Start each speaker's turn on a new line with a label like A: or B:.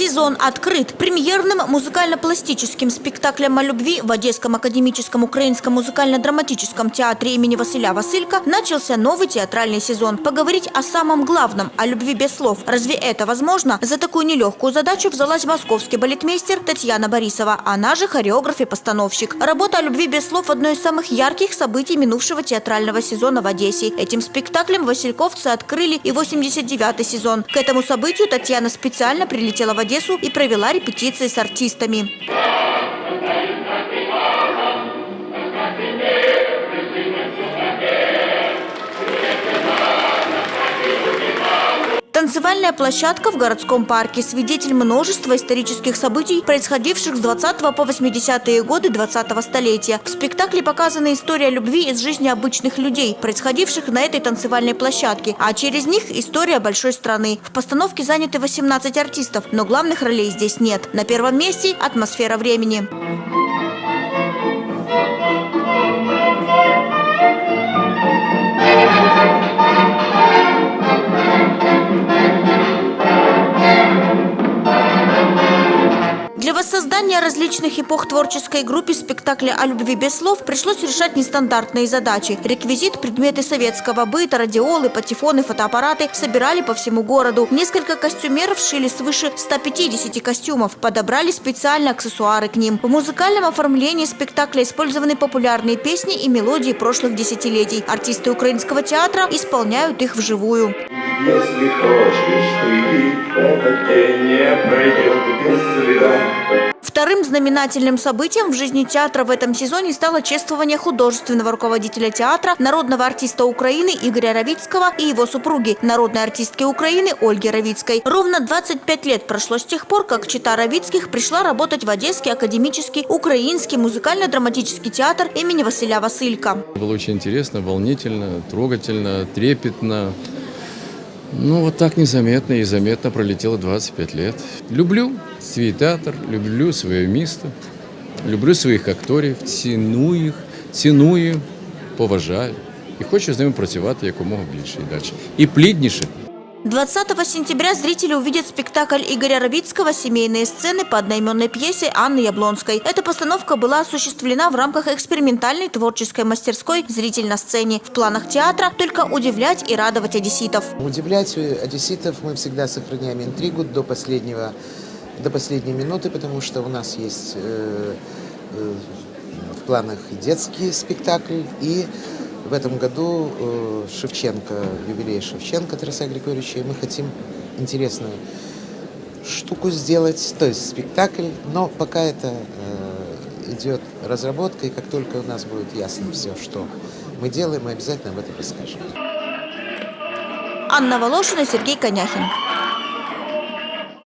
A: Сезон открыт. Премьерным музыкально-пластическим спектаклем о любви в Одесском академическом украинском музыкально-драматическом театре имени Василя Василька начался новый театральный сезон. Поговорить о самом главном, о любви без слов. Разве это возможно? За такую нелегкую задачу взялась московский балетмейстер Татьяна Борисова. Она же хореограф и постановщик. Работа о любви без слов – одно из самых ярких событий минувшего театрального сезона в Одессе. Этим спектаклем васильковцы открыли и 89-й сезон. К этому событию Татьяна специально прилетела в Одессу и провела репетиции с артистами. Танцевальная площадка в городском парке – свидетель множества исторических событий, происходивших с 20 по 80-е годы 20-го столетия. В спектакле показана история любви из жизни обычных людей, происходивших на этой танцевальной площадке, а через них история большой страны. В постановке заняты 18 артистов, но главных ролей здесь нет. На первом месте – атмосфера времени. Для воссоздания различных эпох творческой группе спектакля о любви без слов пришлось решать нестандартные задачи. Реквизит, предметы советского быта, радиолы, патефоны, фотоаппараты собирали по всему городу. Несколько костюмеров шили свыше 150 костюмов, подобрали специальные аксессуары к ним. В музыкальном оформлении спектакля использованы популярные песни и мелодии прошлых десятилетий. Артисты украинского театра исполняют их вживую.
B: Если хочешь ты,
A: Вторым знаменательным событием в жизни театра в этом сезоне стало чествование художественного руководителя театра, народного артиста Украины Игоря Равицкого и его супруги, народной артистки Украины Ольги Равицкой. Ровно 25 лет прошло с тех пор, как чита Равицких пришла работать в Одесский академический украинский музыкально-драматический театр имени Василя Василька.
C: Было очень интересно, волнительно, трогательно, трепетно. Ну, вот так незаметно и заметно пролетело 25 лет. Люблю свій театр, люблю своє місто, люблю своїх акторів, ціну їх, ціную, поважаю. І хочу з ними працювати якомога більше і далі. І плідніше.
A: 20 сентября зрители увидят спектакль Игоря Равицкого «Семейные сцены» по одноименной пьесе Анны Яблонской. Эта постановка была осуществлена в рамках экспериментальной творческой мастерской «Зритель на сцене». В планах театра только удивлять и радовать одесситов.
D: Удивлять одесситов мы всегда сохраняем интригу до последнего, до последней минуты, потому что у нас есть э, э, в планах и детский спектакль, и в этом году э, Шевченко, юбилей Шевченко Тараса Григорьевича, и мы хотим интересную штуку сделать, то есть спектакль, но пока это э, идет разработка, и как только у нас будет ясно все, что мы делаем, мы обязательно об этом расскажем.
A: Анна Волошина, Сергей Коняхин.